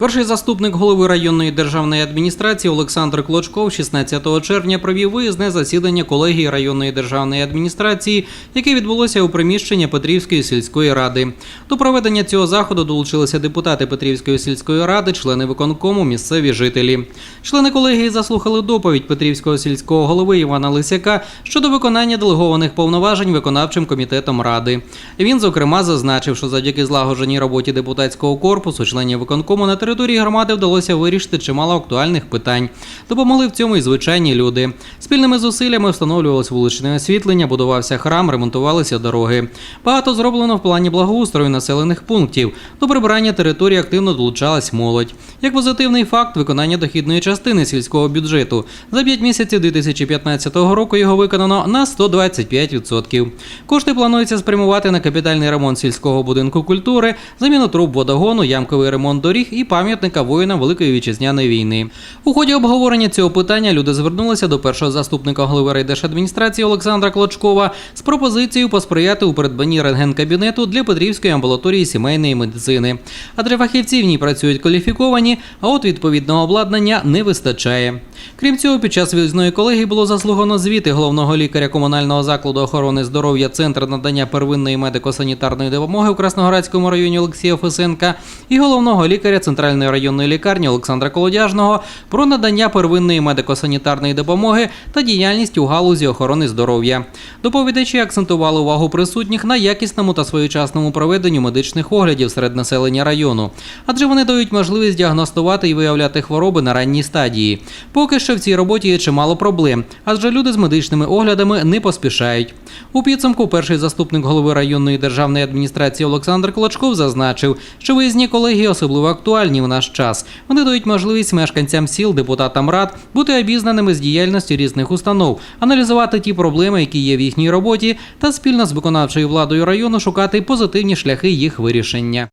Перший заступник голови районної державної адміністрації Олександр Клочков 16 червня провів виїзне засідання колегії районної державної адміністрації, яке відбулося у приміщенні Петрівської сільської ради. До проведення цього заходу долучилися депутати Петрівської сільської ради, члени виконкому, місцеві жителі. Члени колегії заслухали доповідь Петрівського сільського голови Івана Лисяка щодо виконання делегованих повноважень виконавчим комітетом ради. Він, зокрема, зазначив, що завдяки злагодженій роботі депутатського корпусу, членів виконкому на території громади вдалося вирішити чимало актуальних питань. Допомогли в цьому і звичайні люди. Спільними зусиллями встановлювалось вуличне освітлення, будувався храм, ремонтувалися дороги. Багато зроблено в плані благоустрою населених пунктів. До прибирання території активно долучалась молодь. Як позитивний факт виконання дохідної частини сільського бюджету. За 5 місяців 2015 року його виконано на 125%. Кошти планується спрямувати на капітальний ремонт сільського будинку культури, заміну труб водогону, ямковий ремонт доріг і пам'ятника воїнам Великої вітчизняної війни. У ході обговорення цього питання люди звернулися до першого заступника голови райдержадміністрації Олександра Клочкова з пропозицією посприяти у придбанні рентген-кабінету для Петрівської амбулаторії сімейної медицини. Адже фахівці в ній працюють кваліфіковані, а от відповідного обладнання не вистачає. Крім цього, під час виїзної колегії було заслугано звіти головного лікаря комунального закладу охорони здоров'я Центр надання первинної медико-санітарної допомоги у Красноградському районі Олексія Фесенка і головного лікаря Центральної районної лікарні Олександра Колодяжного про надання первинної медико-санітарної допомоги та діяльність у галузі охорони здоров'я. Доповідачі акцентували увагу присутніх на якісному та своєчасному проведенню медичних оглядів серед населення району, адже вони дають можливість діагностувати і виявляти хвороби на ранній стадії. Поки що в цій роботі є чимало проблем, адже люди з медичними оглядами не поспішають. У підсумку перший заступник голови районної державної адміністрації Олександр Клочков зазначив, що виїзні колегії особливо актуальні в наш час. Вони дають можливість мешканцям сіл, депутатам рад бути обізнаними з діяльністю різних установ, аналізувати ті проблеми, які є в їхній роботі, та спільно з виконавчою владою району шукати позитивні шляхи їх вирішення.